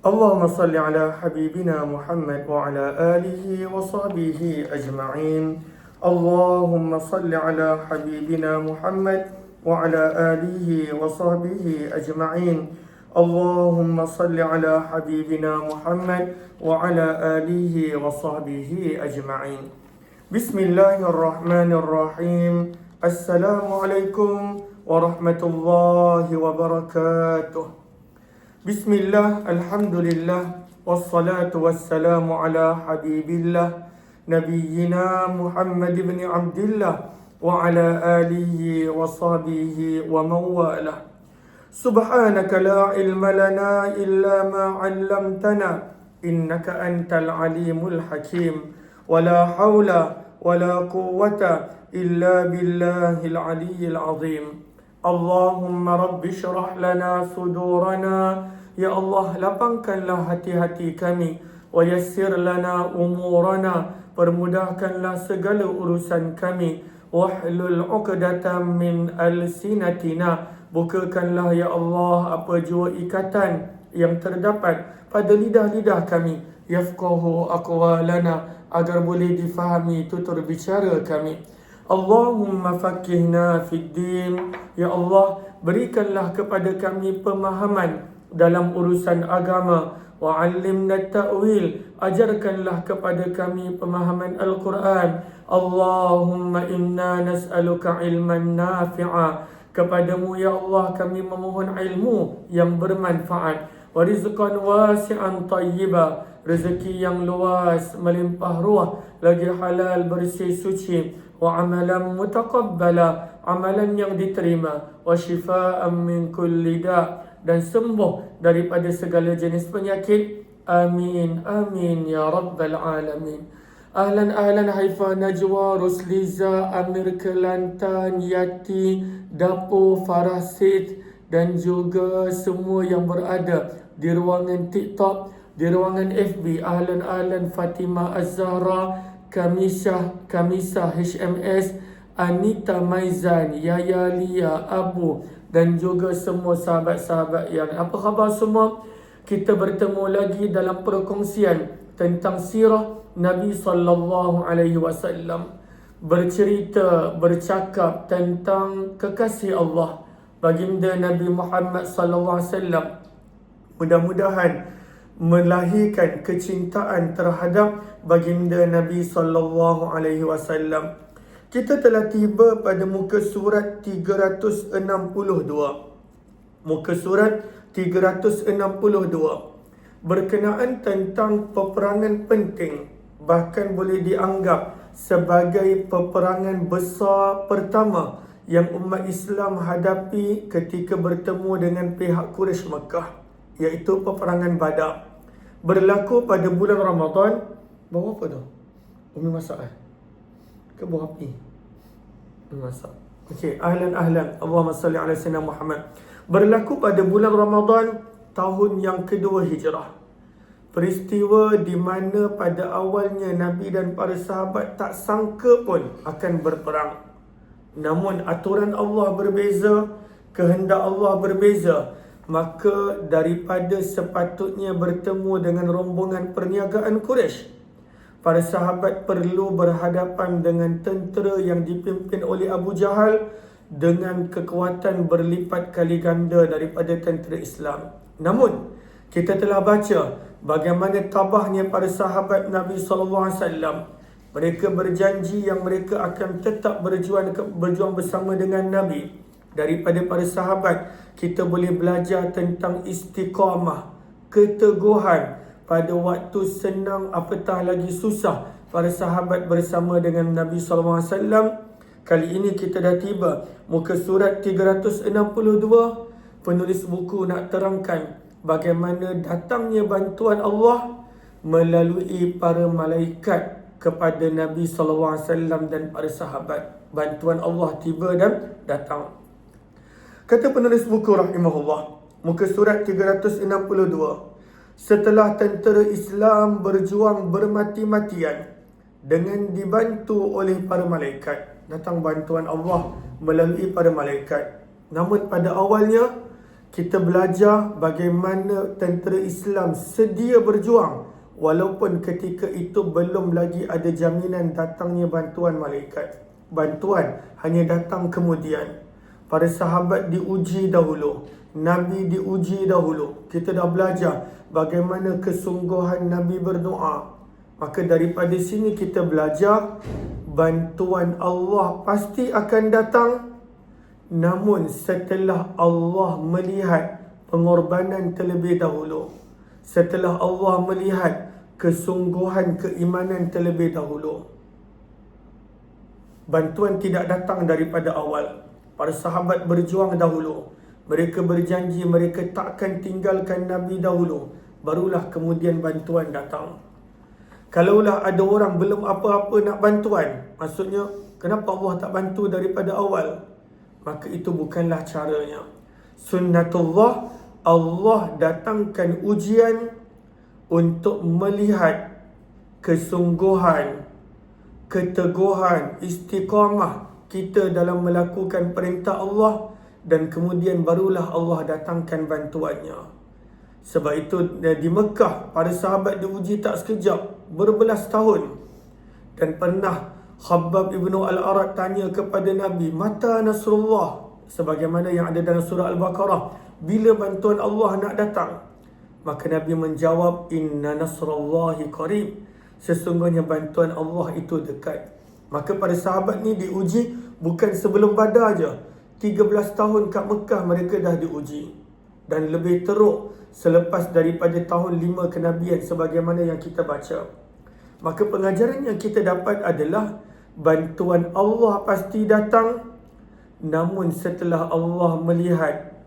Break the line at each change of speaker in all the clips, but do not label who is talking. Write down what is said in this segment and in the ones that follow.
اللهم صل على حبيبنا محمد وعلى آله وصحبه أجمعين. اللهم صل على حبيبنا محمد وعلى آله وصحبه أجمعين. اللهم صل على حبيبنا محمد وعلى آله وصحبه أجمعين. بسم الله الرحمن الرحيم. السلام عليكم ورحمة الله وبركاته. بسم الله الحمد لله والصلاة والسلام على حبيب الله نبينا محمد بن عبد الله وعلى آله وصحبه ومن والاه سبحانك لا علم لنا إلا ما علمتنا إنك أنت العليم الحكيم. ولا حول ولا قوة إلا بالله العلي العظيم. اللهم رب اشرح لنا صدورنا يا الله lapangkanlah hati-hati kami ويسر لنا أمورنا permudahkanlah segala urusan kami wahlul 'uqdatam min alsinatina bukakanlah ya Allah apa jua ikatan yang terdapat pada lidah-lidah kami yafqahu aqwalana agar boleh difahami tutur bicara kami Allahumma fakihna fid din. Ya Allah berikanlah kepada kami pemahaman dalam urusan agama. Wa 'allimna ta'wil ajarkanlah kepada kami pemahaman al-Quran. Allahumma inna nas'aluka ilman nafi'a. Kepadamu ya Allah kami memohon ilmu yang bermanfaat. Wa rizqan wasi'an tayyiba rezeki yang luas melimpah ruah lagi halal bersih suci wa amalan mutaqabbala amalan yang diterima wa shifaan min kulli da dan sembuh daripada segala jenis penyakit. Amin amin ya rabbal alamin. Ahlan ahlan Haifa Najwa Rusliza Amir Kelantan Yati Dapo Farasid dan juga semua yang berada di ruangan TikTok di ruangan FB Ahlan ahlan Fatimah Az-Zahra Kamisah Kamisah HMS Anita Maizan Yaya Lia Abu dan juga semua sahabat-sahabat yang apa khabar semua? Kita bertemu lagi dalam perkongsian tentang sirah Nabi sallallahu alaihi wasallam. Bercerita bercakap tentang kekasih Allah baginda Nabi Muhammad sallallahu alaihi wasallam. Mudah-mudahan melahirkan kecintaan terhadap baginda Nabi sallallahu alaihi wasallam. Kita telah tiba pada muka surat 362 muka surat 362 berkenaan tentang peperangan penting bahkan boleh dianggap sebagai peperangan besar pertama yang umat Islam hadapi ketika bertemu dengan pihak Quraisy Mekah iaitu peperangan Badar berlaku pada bulan Ramadan bawa apa tu? Umi masak eh? Ke buah api? Umi masak Okey, ahlan ahlan Allahumma salli ala sayyidina Muhammad Berlaku pada bulan Ramadan tahun yang kedua hijrah Peristiwa di mana pada awalnya Nabi dan para sahabat tak sangka pun akan berperang. Namun aturan Allah berbeza, kehendak Allah berbeza. Maka daripada sepatutnya bertemu dengan rombongan perniagaan Quraisy, para sahabat perlu berhadapan dengan tentera yang dipimpin oleh Abu Jahal dengan kekuatan berlipat kali ganda daripada tentera Islam. Namun, kita telah baca bagaimana tabahnya para sahabat Nabi sallallahu alaihi wasallam mereka berjanji yang mereka akan tetap berjuang berjuang bersama dengan Nabi daripada para sahabat kita boleh belajar tentang istiqamah keteguhan pada waktu senang apatah lagi susah para sahabat bersama dengan Nabi wasallam kali ini kita dah tiba muka surat 362 penulis buku nak terangkan bagaimana datangnya bantuan Allah melalui para malaikat kepada Nabi wasallam dan para sahabat. Bantuan Allah tiba dan datang. Kata penulis buku rahimahullah, muka surat 362. Setelah tentera Islam berjuang bermati-matian dengan dibantu oleh para malaikat, datang bantuan Allah melalui para malaikat. Namun pada awalnya kita belajar bagaimana tentera Islam sedia berjuang walaupun ketika itu belum lagi ada jaminan datangnya bantuan malaikat. Bantuan hanya datang kemudian. Para sahabat diuji dahulu. Nabi diuji dahulu. Kita dah belajar bagaimana kesungguhan Nabi berdoa. Maka daripada sini kita belajar bantuan Allah pasti akan datang Namun setelah Allah melihat pengorbanan terlebih dahulu Setelah Allah melihat kesungguhan keimanan terlebih dahulu Bantuan tidak datang daripada awal Para sahabat berjuang dahulu. Mereka berjanji mereka takkan tinggalkan Nabi dahulu. Barulah kemudian bantuan datang. Kalaulah ada orang belum apa-apa nak bantuan Maksudnya kenapa Allah tak bantu daripada awal? Maka itu bukanlah caranya. Sunnatullah Allah datangkan ujian untuk melihat kesungguhan, keteguhan, istiqamah kita dalam melakukan perintah Allah dan kemudian barulah Allah datangkan bantuannya. Sebab itu di Mekah para sahabat diuji tak sekejap, berbelas tahun dan pernah Khabbab ibnu Al-Arad tanya kepada Nabi, Mata Nasrullah? Sebagaimana yang ada dalam surah Al-Baqarah. Bila bantuan Allah nak datang? Maka Nabi menjawab, Inna Nasrullahi qarib. Sesungguhnya bantuan Allah itu dekat. Maka pada sahabat ni diuji bukan sebelum badar aja. 13 tahun kat Mekah mereka dah diuji. Dan lebih teruk selepas daripada tahun 5 kenabian sebagaimana yang kita baca. Maka pengajaran yang kita dapat adalah bantuan Allah pasti datang namun setelah Allah melihat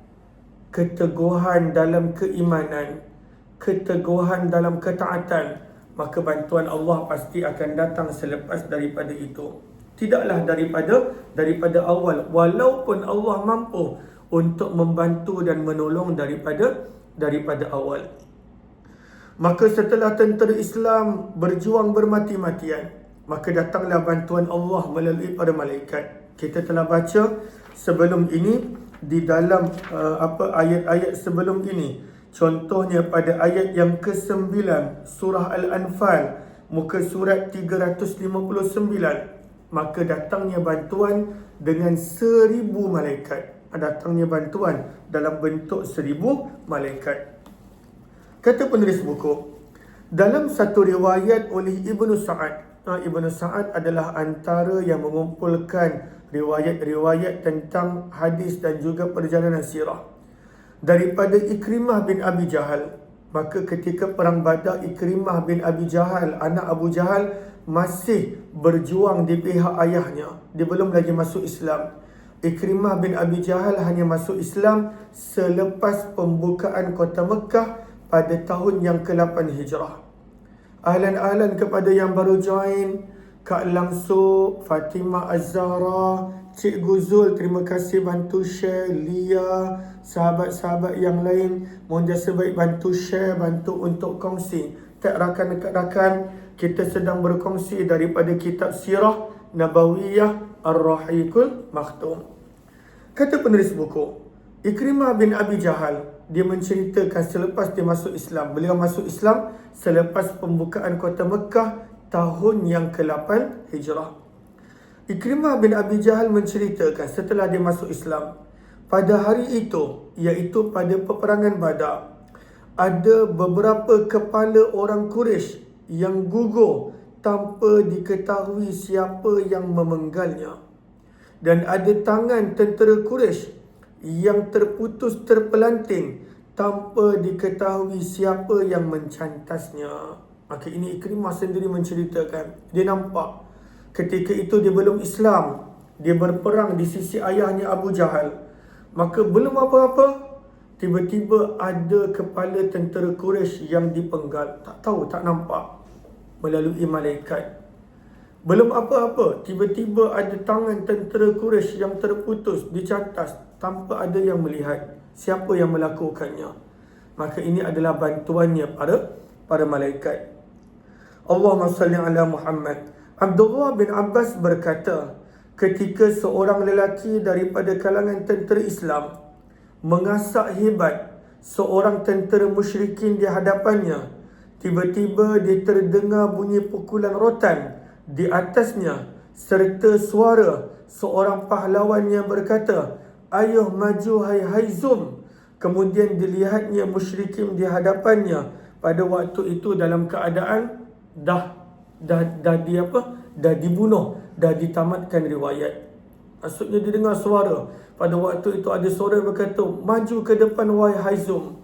keteguhan dalam keimanan keteguhan dalam ketaatan maka bantuan Allah pasti akan datang selepas daripada itu tidaklah daripada daripada awal walaupun Allah mampu untuk membantu dan menolong daripada daripada awal maka setelah tentera Islam berjuang bermati-matian maka datanglah bantuan Allah melalui para malaikat. Kita telah baca sebelum ini di dalam uh, apa ayat-ayat sebelum ini. Contohnya pada ayat yang ke-9 surah Al-Anfal muka surat 359 maka datangnya bantuan dengan seribu malaikat. Datangnya bantuan dalam bentuk seribu malaikat. Kata penulis buku, dalam satu riwayat oleh Ibnu Sa'ad Ibn Sa'ad adalah antara yang mengumpulkan riwayat-riwayat tentang hadis dan juga perjalanan sirah. Daripada Ikrimah bin Abi Jahal, maka ketika perang badar Ikrimah bin Abi Jahal, anak Abu Jahal, masih berjuang di pihak ayahnya. Dia belum lagi masuk Islam. Ikrimah bin Abi Jahal hanya masuk Islam selepas pembukaan kota Mekah pada tahun yang ke-8 Hijrah. Ahlan-ahlan kepada yang baru join Kak Langsu, Fatimah Az-Zahra Cikgu Zul, terima kasih bantu share Lia, sahabat-sahabat yang lain Mohon jasa baik bantu share, bantu untuk kongsi Tak rakan dekat rakan Kita sedang berkongsi daripada kitab Sirah Nabawiyah Ar-Rahikul Makhtum Kata penulis buku Ikrimah bin Abi Jahal dia menceritakan selepas dia masuk Islam. Beliau masuk Islam selepas pembukaan kota Mekah tahun yang ke-8 Hijrah. Ikrimah bin Abi Jahal menceritakan setelah dia masuk Islam. Pada hari itu, iaitu pada peperangan badar, ada beberapa kepala orang Quraisy yang gugur tanpa diketahui siapa yang memenggalnya. Dan ada tangan tentera Quraisy yang terputus terpelanting tanpa diketahui siapa yang mencantasnya. Maka ini Ikrimah sendiri menceritakan. Dia nampak ketika itu dia belum Islam. Dia berperang di sisi ayahnya Abu Jahal. Maka belum apa-apa. Tiba-tiba ada kepala tentera Quraisy yang dipenggal. Tak tahu, tak nampak. Melalui malaikat. Belum apa-apa, tiba-tiba ada tangan tentera Quraisy yang terputus di atas tanpa ada yang melihat siapa yang melakukannya. Maka ini adalah bantuannya para para malaikat. Allahumma salli ala Muhammad. Abdullah bin Abbas berkata, ketika seorang lelaki daripada kalangan tentera Islam mengasak hebat seorang tentera musyrikin di hadapannya. Tiba-tiba dia terdengar bunyi pukulan rotan di atasnya serta suara seorang pahlawan yang berkata, Ayuh maju hai hai zoom. Kemudian dilihatnya musyrikin di hadapannya pada waktu itu dalam keadaan dah dah dah di apa? Dah dibunuh, dah ditamatkan riwayat. Maksudnya dia dengar suara. Pada waktu itu ada suara berkata, maju ke depan wahai Haizum.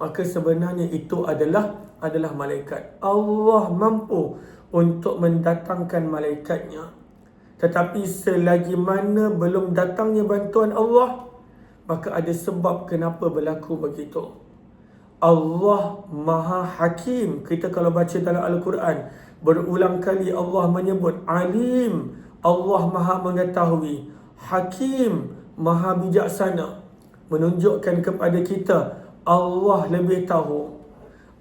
Maka sebenarnya itu adalah adalah malaikat. Allah mampu untuk mendatangkan malaikatnya. Tetapi selagi mana belum datangnya bantuan Allah, maka ada sebab kenapa berlaku begitu. Allah Maha Hakim. Kita kalau baca dalam Al-Quran, berulang kali Allah menyebut Alim. Allah Maha Mengetahui. Hakim, Maha Bijaksana. Menunjukkan kepada kita, Allah lebih tahu.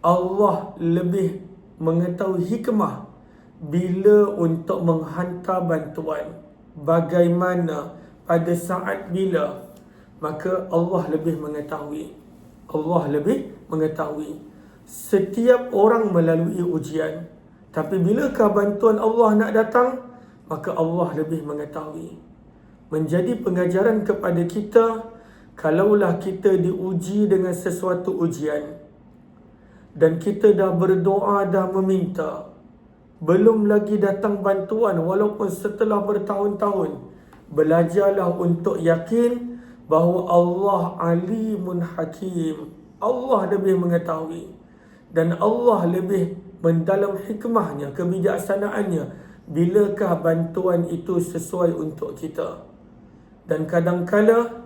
Allah lebih mengetahui hikmah bila untuk menghantar bantuan bagaimana pada saat bila maka Allah lebih mengetahui Allah lebih mengetahui setiap orang melalui ujian tapi bilakah bantuan Allah nak datang? Maka Allah lebih mengetahui. Menjadi pengajaran kepada kita kalaulah kita diuji dengan sesuatu ujian. Dan kita dah berdoa dah meminta. Belum lagi datang bantuan walaupun setelah bertahun-tahun. Belajarlah untuk yakin bahawa Allah alimun hakim. Allah lebih mengetahui. Dan Allah lebih mendalam hikmahnya kebijaksanaannya bilakah bantuan itu sesuai untuk kita dan kadang-kala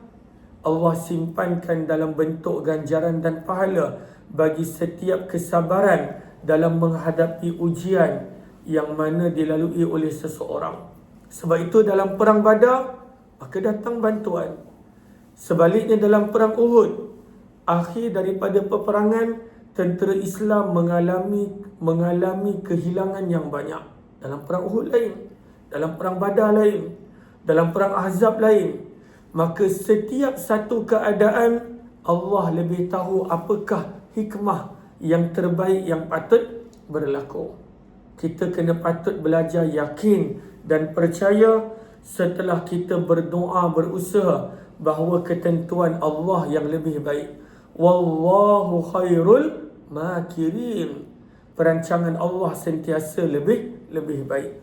Allah simpankan dalam bentuk ganjaran dan pahala bagi setiap kesabaran dalam menghadapi ujian yang mana dilalui oleh seseorang. Sebab itu dalam perang Badar maka datang bantuan. Sebaliknya dalam perang Uhud akhir daripada peperangan tentera Islam mengalami mengalami kehilangan yang banyak. Dalam perang Uhud lain, dalam perang Badar lain, dalam perang Ahzab lain. Maka setiap satu keadaan Allah lebih tahu apakah hikmah yang terbaik yang patut berlaku kita kena patut belajar yakin dan percaya setelah kita berdoa berusaha bahawa ketentuan Allah yang lebih baik wallahu khairul makirin perancangan Allah sentiasa lebih lebih baik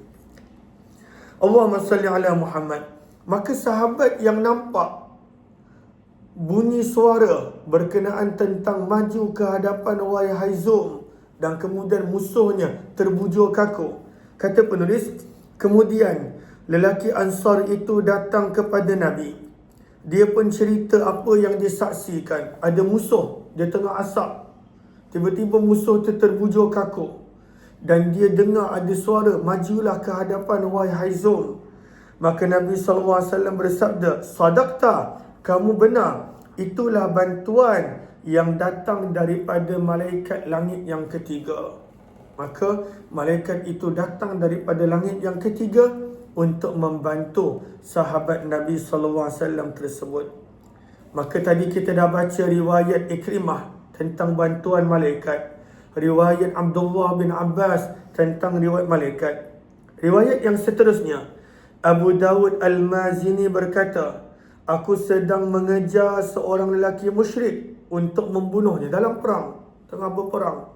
Allahumma salli ala Muhammad maka sahabat yang nampak bunyi suara berkenaan tentang maju ke hadapan wahai Haizum dan kemudian musuhnya terbujur kaku. Kata penulis, kemudian lelaki Ansar itu datang kepada Nabi. Dia pun cerita apa yang disaksikan. Ada musuh, dia tengah asap. Tiba-tiba musuh terbujur kaku. Dan dia dengar ada suara, majulah ke hadapan wahai Haizul. Maka Nabi SAW bersabda, Sadaqta, kamu benar. Itulah bantuan yang datang daripada malaikat langit yang ketiga. Maka malaikat itu datang daripada langit yang ketiga untuk membantu sahabat Nabi wasallam tersebut. Maka tadi kita dah baca riwayat Ikrimah tentang bantuan malaikat. Riwayat Abdullah bin Abbas tentang riwayat malaikat. Riwayat yang seterusnya Abu Dawud Al-Mazini berkata, Aku sedang mengejar seorang lelaki musyrik untuk membunuhnya dalam perang tengah berperang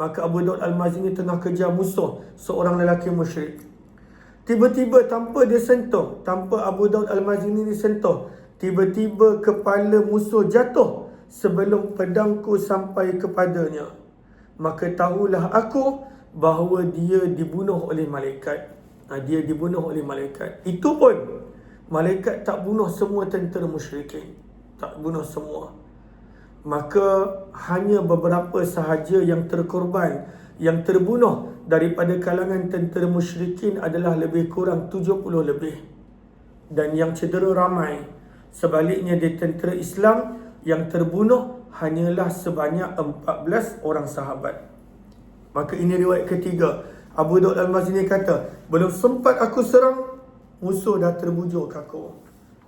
maka Abu Daud Al-Mazini tengah kejar musuh seorang lelaki musyrik tiba-tiba tanpa dia sentuh tanpa Abu Daud Al-Mazini disentuh tiba-tiba kepala musuh jatuh sebelum pedangku sampai kepadanya. Maka tahulah aku bahawa dia dibunuh oleh malaikat. Ha, dia dibunuh oleh malaikat. Itu pun malaikat tak bunuh semua tentera musyrikin. Tak bunuh semua. Maka hanya beberapa sahaja yang terkorban yang terbunuh daripada kalangan tentera musyrikin adalah lebih kurang 70 lebih. Dan yang cedera ramai sebaliknya di tentera Islam yang terbunuh hanyalah sebanyak 14 orang sahabat maka ini riwayat ketiga Abu Daud Al-Mazini kata belum sempat aku serang musuh dah terbujur kaku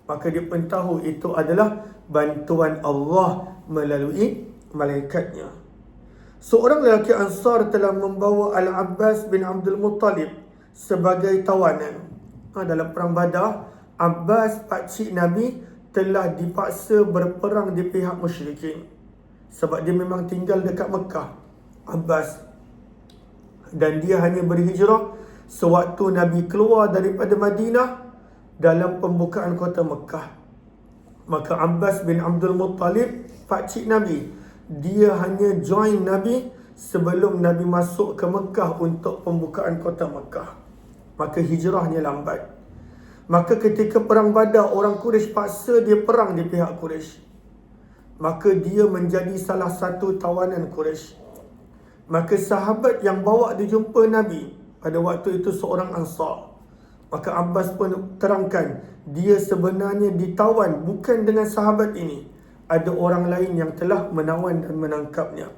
Maka dia pun tahu itu adalah bantuan Allah melalui malaikatnya. Seorang lelaki Ansar telah membawa Al-Abbas bin Abdul Muttalib sebagai tawanan. Ha, dalam perang Badar, Abbas pakcik Nabi telah dipaksa berperang di pihak musyrikin. Sebab dia memang tinggal dekat Mekah. Abbas. Dan dia hanya berhijrah sewaktu Nabi keluar daripada Madinah dalam pembukaan kota Mekah. Maka Abbas bin Abdul Muttalib, pakcik Nabi, dia hanya join Nabi sebelum Nabi masuk ke Mekah untuk pembukaan kota Mekah. Maka hijrahnya lambat. Maka ketika perang badar, orang Quraisy paksa dia perang di pihak Quraisy. Maka dia menjadi salah satu tawanan Quraisy. Maka sahabat yang bawa dia jumpa Nabi pada waktu itu seorang Ansar. Maka Abbas pun terangkan, dia sebenarnya ditawan bukan dengan sahabat ini ada orang lain yang telah menawan dan menangkapnya.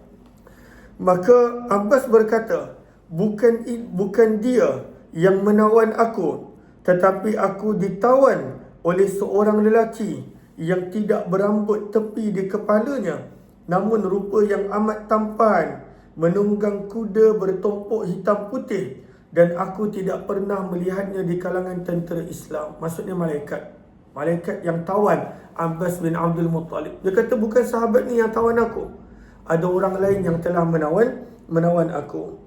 Maka Abbas berkata, bukan bukan dia yang menawan aku, tetapi aku ditawan oleh seorang lelaki yang tidak berambut tepi di kepalanya, namun rupa yang amat tampan, menunggang kuda bertompok hitam putih dan aku tidak pernah melihatnya di kalangan tentera Islam. Maksudnya malaikat. Malaikat yang tawan Abbas bin Abdul Muttalib. Dia kata bukan sahabat ni yang tawan aku. Ada orang lain yang telah menawan menawan aku.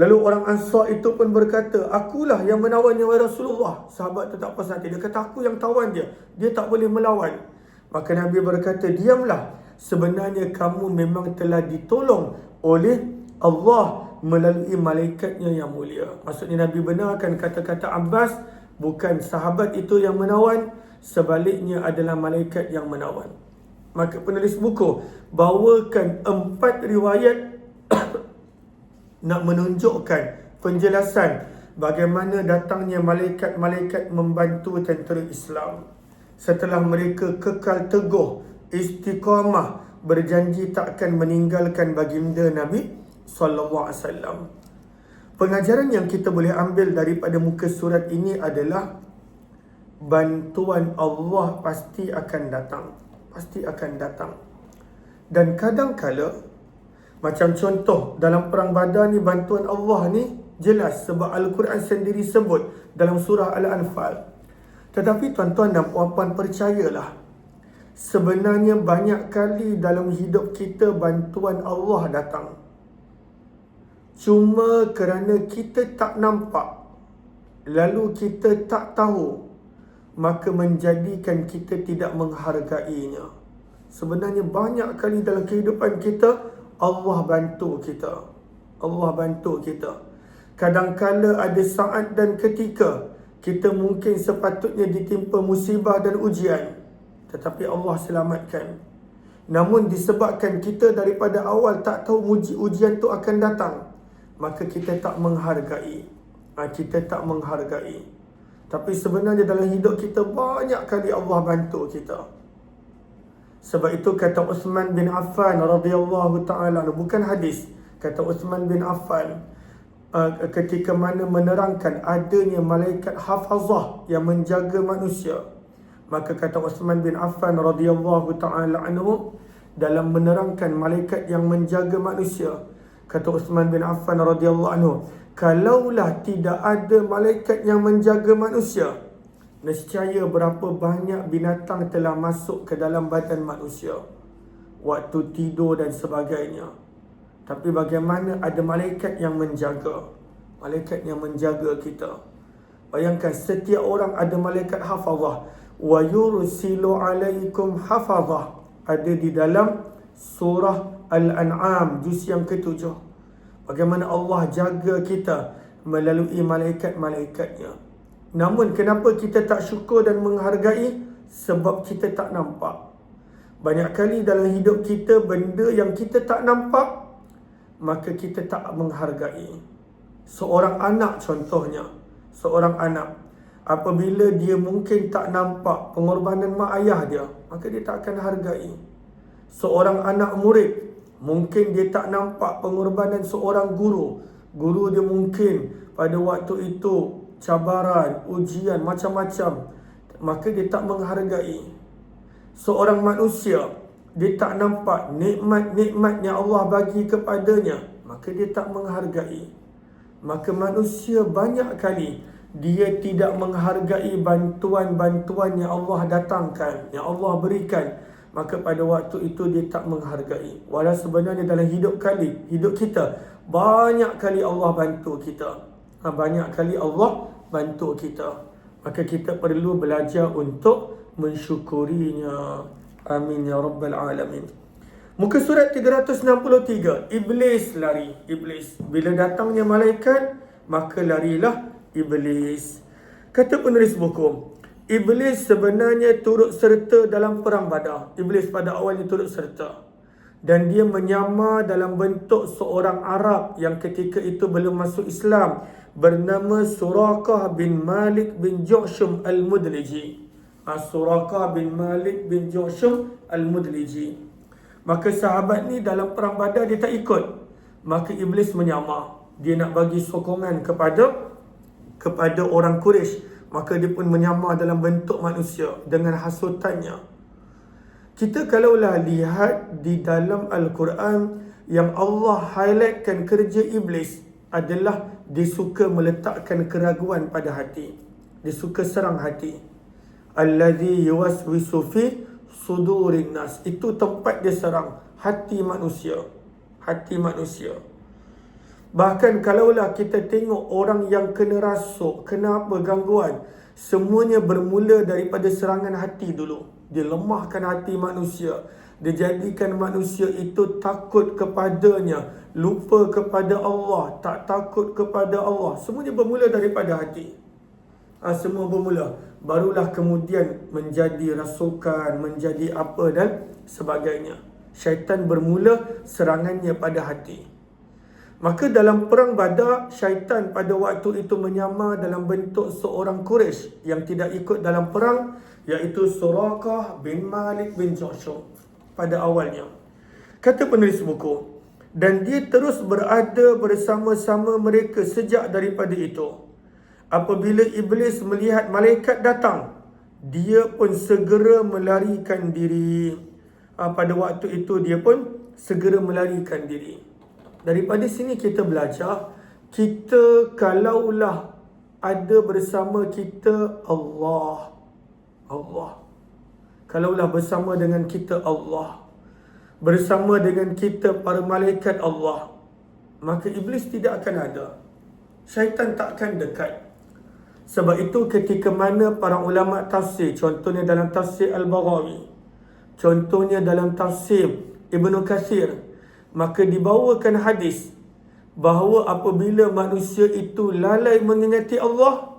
Lalu orang Ansar itu pun berkata, akulah yang menawan ya Rasulullah. Sahabat tu tak pasal Dia kata aku yang tawan dia. Dia tak boleh melawan. Maka Nabi berkata, diamlah. Sebenarnya kamu memang telah ditolong oleh Allah melalui malaikatnya yang mulia. Maksudnya Nabi benarkan kata-kata Abbas, bukan sahabat itu yang menawan, sebaliknya adalah malaikat yang menawan. Maka penulis buku bawakan empat riwayat nak menunjukkan penjelasan bagaimana datangnya malaikat-malaikat membantu tentera Islam. Setelah mereka kekal teguh, istiqamah, berjanji takkan meninggalkan baginda Nabi sallallahu alaihi wasallam. Pengajaran yang kita boleh ambil daripada muka surat ini adalah bantuan Allah pasti akan datang. Pasti akan datang. Dan kadang-kala macam contoh dalam perang Badar ni bantuan Allah ni jelas sebab Al-Quran sendiri sebut dalam surah Al-Anfal. Tetapi tuan-tuan dan puan-puan percayalah sebenarnya banyak kali dalam hidup kita bantuan Allah datang. Cuma kerana kita tak nampak lalu kita tak tahu maka menjadikan kita tidak menghargainya. Sebenarnya banyak kali dalam kehidupan kita Allah bantu kita. Allah bantu kita. Kadang-kala ada saat dan ketika kita mungkin sepatutnya ditimpa musibah dan ujian tetapi Allah selamatkan. Namun disebabkan kita daripada awal tak tahu ujian tu akan datang maka kita tak menghargai. Ha, kita tak menghargai. Tapi sebenarnya dalam hidup kita banyak kali Allah bantu kita. Sebab itu kata Uthman bin Affan radhiyallahu taala bukan hadis kata Uthman bin Affan uh, ketika mana menerangkan adanya malaikat hafazah yang menjaga manusia maka kata Uthman bin Affan radhiyallahu taala anhu dalam menerangkan malaikat yang menjaga manusia kata Uthman bin Affan radhiyallahu anhu kalaulah tidak ada malaikat yang menjaga manusia nescaya berapa banyak binatang telah masuk ke dalam badan manusia waktu tidur dan sebagainya. Tapi bagaimana ada malaikat yang menjaga? Malaikat yang menjaga kita. Bayangkan setiap orang ada malaikat hafazah. Wa yursilu alaikum hafazah. Ada di dalam surah al-an'am juz yang ketujuh. Bagaimana Allah jaga kita melalui malaikat-malaikatnya. Namun kenapa kita tak syukur dan menghargai? Sebab kita tak nampak. Banyak kali dalam hidup kita benda yang kita tak nampak, maka kita tak menghargai. Seorang anak contohnya, seorang anak apabila dia mungkin tak nampak pengorbanan mak ayah dia, maka dia tak akan hargai. Seorang anak murid Mungkin dia tak nampak pengorbanan seorang guru. Guru dia mungkin pada waktu itu cabaran, ujian, macam-macam. maka dia tak menghargai. Seorang manusia, dia tak nampak nikmat-nikmat yang Allah bagi kepadanya, maka dia tak menghargai. Maka manusia banyak kali dia tidak menghargai bantuan-bantuan yang Allah datangkan, yang Allah berikan. Maka pada waktu itu dia tak menghargai. Walau sebenarnya dalam hidup kali, hidup kita, banyak kali Allah bantu kita. Ha, banyak kali Allah bantu kita. Maka kita perlu belajar untuk mensyukurinya. Amin ya rabbal alamin. Muka surat 363. Iblis lari. Iblis. Bila datangnya malaikat, maka larilah Iblis. Kata penulis buku. Iblis sebenarnya turut serta dalam perang badar. Iblis pada awalnya turut serta. Dan dia menyamar dalam bentuk seorang Arab yang ketika itu belum masuk Islam bernama Surakah bin Malik bin Ju'shum Al-Mudliji. Ah, Surakah bin Malik bin Ju'shum Al-Mudliji. Maka sahabat ni dalam perang badar dia tak ikut. Maka Iblis menyamar. Dia nak bagi sokongan kepada kepada orang Quraisy. Maka dia pun menyamar dalam bentuk manusia dengan hasutannya. Kita kalaulah lihat di dalam Al-Quran yang Allah highlightkan kerja Iblis adalah dia suka meletakkan keraguan pada hati. Dia suka serang hati. Allazi yuwaswisu fi sudurin nas. Itu tempat dia serang hati manusia. Hati manusia. Bahkan kalaulah kita tengok orang yang kena rasuk, kena apa gangguan, semuanya bermula daripada serangan hati dulu. Dia lemahkan hati manusia. Dia jadikan manusia itu takut kepadanya lupa kepada Allah, tak takut kepada Allah. Semuanya bermula daripada hati. Ha, semua bermula. Barulah kemudian menjadi rasukan, menjadi apa dan sebagainya. Syaitan bermula serangannya pada hati. Maka dalam perang badar, syaitan pada waktu itu menyamar dalam bentuk seorang Quraisy yang tidak ikut dalam perang, iaitu Surakah bin Malik bin Joshua pada awalnya. Kata penulis buku, dan dia terus berada bersama-sama mereka sejak daripada itu. Apabila iblis melihat malaikat datang, dia pun segera melarikan diri. Ah, pada waktu itu dia pun segera melarikan diri. Daripada sini kita belajar, kita kalaulah ada bersama kita Allah. Allah. Kalaulah bersama dengan kita Allah bersama dengan kita para malaikat Allah maka iblis tidak akan ada syaitan tak akan dekat sebab itu ketika mana para ulama tafsir contohnya dalam tafsir Al-Baghawi contohnya dalam tafsir Ibnu Katsir maka dibawakan hadis bahawa apabila manusia itu lalai mengingati Allah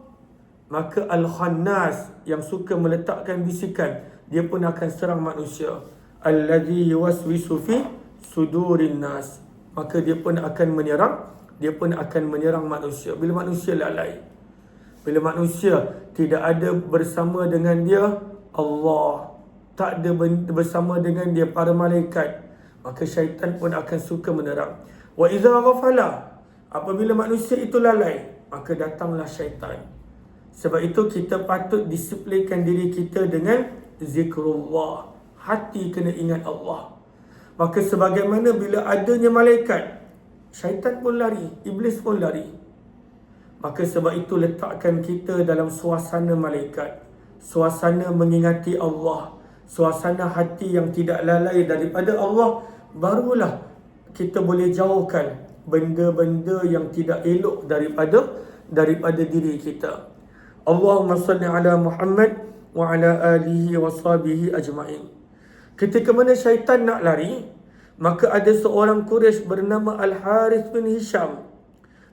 maka Al-Khannas yang suka meletakkan bisikan dia pun akan serang manusia. Alladhi yuwaswisu fi sudurin nas. Maka dia pun akan menyerang dia pun akan menyerang manusia. Bila manusia lalai bila manusia tidak ada bersama dengan dia Allah tak ada bersama dengan dia para malaikat maka syaitan pun akan suka menerang. Wa idza ghafala apabila manusia itu lalai maka datanglah syaitan sebab itu kita patut disiplinkan diri kita dengan zikrullah hati kena ingat Allah. Maka sebagaimana bila adanya malaikat, syaitan pun lari, iblis pun lari. Maka sebab itu letakkan kita dalam suasana malaikat. Suasana mengingati Allah. Suasana hati yang tidak lalai daripada Allah. Barulah kita boleh jauhkan benda-benda yang tidak elok daripada daripada diri kita. Allahumma salli ala Muhammad wa ala alihi wa sahbihi ajma'in. Ketika mana syaitan nak lari, maka ada seorang Quraisy bernama Al-Harith bin Hisham.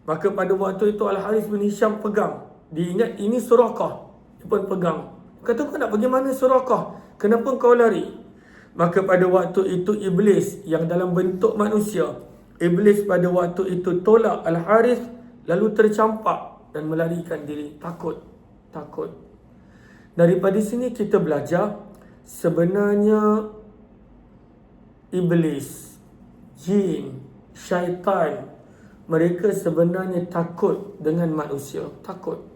Maka pada waktu itu Al-Harith bin Hisham pegang. Dia ingat ini Surakah. Dia pun pegang. Kata kau nak pergi mana Surakah? Kenapa kau lari? Maka pada waktu itu Iblis yang dalam bentuk manusia. Iblis pada waktu itu tolak Al-Harith lalu tercampak dan melarikan diri. Takut. Takut. Daripada sini kita belajar sebenarnya iblis, jin, syaitan mereka sebenarnya takut dengan manusia, takut.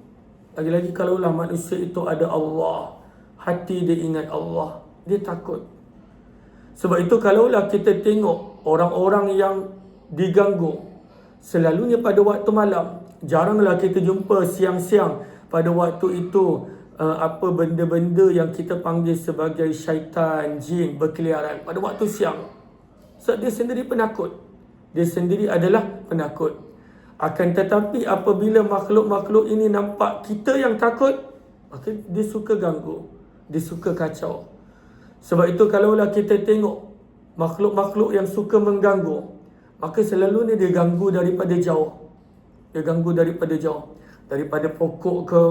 Lagi-lagi kalaulah manusia itu ada Allah, hati dia ingat Allah. Dia takut. Sebab itu kalaulah kita tengok orang-orang yang diganggu selalunya pada waktu malam, jaranglah kita jumpa siang-siang pada waktu itu uh, apa benda-benda yang kita panggil sebagai syaitan, jin berkeliaran pada waktu siang. Sebab dia sendiri penakut. Dia sendiri adalah penakut. Akan tetapi apabila makhluk-makhluk ini nampak kita yang takut, maka dia suka ganggu. Dia suka kacau. Sebab itu kalaulah kita tengok makhluk-makhluk yang suka mengganggu, maka selalunya dia ganggu daripada jauh. Dia ganggu daripada jauh. Daripada pokok ke,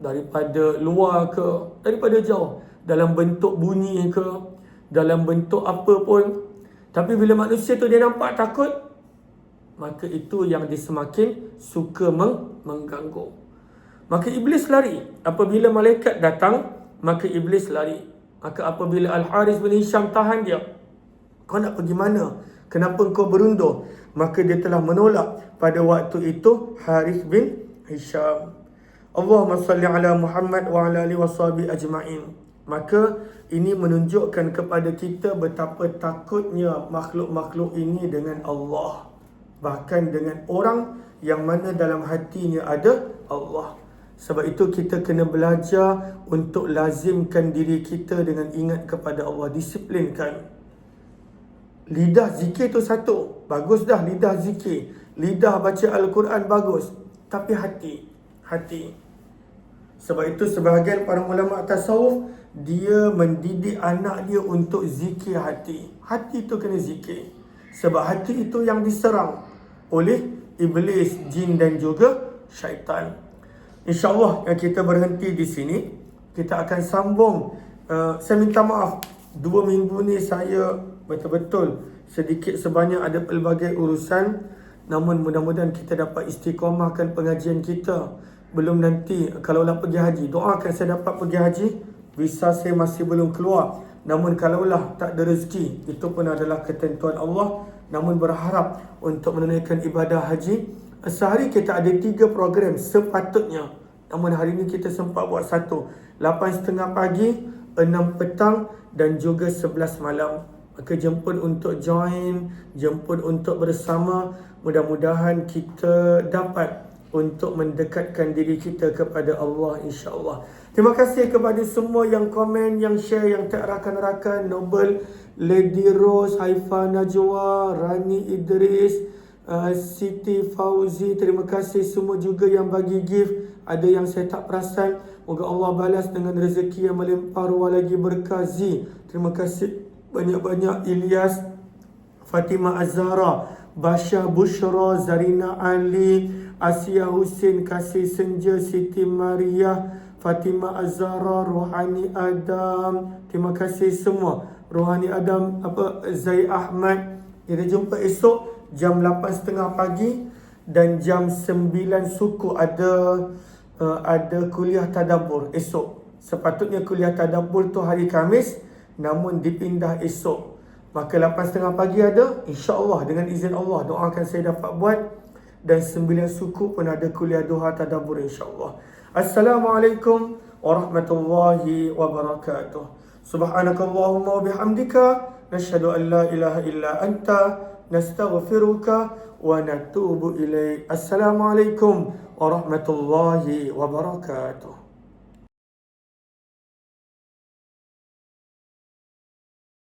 daripada luar ke, daripada jauh. Dalam bentuk bunyi ke, dalam bentuk apa pun. Tapi bila manusia tu dia nampak takut, maka itu yang dia semakin suka meng- mengganggu. Maka iblis lari. Apabila malaikat datang, maka iblis lari. Maka apabila Al-Haris bin Hisham tahan dia, kau nak pergi mana? Kenapa kau berundur? Maka dia telah menolak pada waktu itu Haris bin Hisham. Allahumma salli ala Muhammad wa ala alihi washabi ajma'in. Maka ini menunjukkan kepada kita betapa takutnya makhluk-makhluk ini dengan Allah. Bahkan dengan orang yang mana dalam hatinya ada Allah. Sebab itu kita kena belajar untuk lazimkan diri kita dengan ingat kepada Allah. Disiplinkan. Lidah zikir tu satu. Bagus dah lidah zikir. Lidah baca Al-Quran bagus. Tapi hati. Hati. Sebab itu sebahagian para ulama tasawuf dia mendidik anak dia untuk zikir hati. Hati itu kena zikir. Sebab hati itu yang diserang oleh iblis, jin dan juga syaitan. InsyaAllah yang kita berhenti di sini. Kita akan sambung. Uh, saya minta maaf. Dua minggu ni saya betul-betul sedikit sebanyak ada pelbagai urusan. Namun mudah-mudahan kita dapat istiqomahkan pengajian kita. Belum nanti kalaulah pergi haji. Doakan saya dapat pergi haji. Visa saya masih belum keluar. Namun kalaulah tak ada rezeki. Itu pun adalah ketentuan Allah. Namun berharap untuk menunaikan ibadah haji. Sehari kita ada tiga program sepatutnya. Namun hari ini kita sempat buat satu. 8.30 pagi, 6 petang dan juga 11 malam. Maka jemput untuk join, jemput untuk bersama. Mudah-mudahan kita dapat untuk mendekatkan diri kita kepada Allah insya-Allah. Terima kasih kepada semua yang komen, yang share, yang tak rakan-rakan, Nobel, Lady Rose, Haifa Najwa, Rani Idris, uh, Siti Fauzi. Terima kasih semua juga yang bagi gift. Ada yang saya tak perasan. Moga Allah balas dengan rezeki yang melimpah ruah lagi berkazi terima kasih banyak-banyak Ilyas Fatimah Azhara Basha Bushra Zarina Ali Asia Husin Kasih Senja Siti Maria Fatimah Azhara Rohani Adam. Terima kasih semua. Rohani Adam apa Zai Ahmad. Kita jumpa esok jam 8.30 pagi dan jam 9 suku ada uh, ada kuliah tadabbur esok. Sepatutnya kuliah tadabbur tu hari Kamis namun dipindah esok. Maka 8.30 pagi ada, insya Allah dengan izin Allah doakan saya dapat buat. Dan sembilan suku pun ada kuliah duha tadabur insyaAllah. Assalamualaikum warahmatullahi wabarakatuh. Subhanakallahumma wabihamdika. Nashhadu an la ilaha illa anta. Nastaghfiruka wa natubu ilaih. Assalamualaikum warahmatullahi wabarakatuh.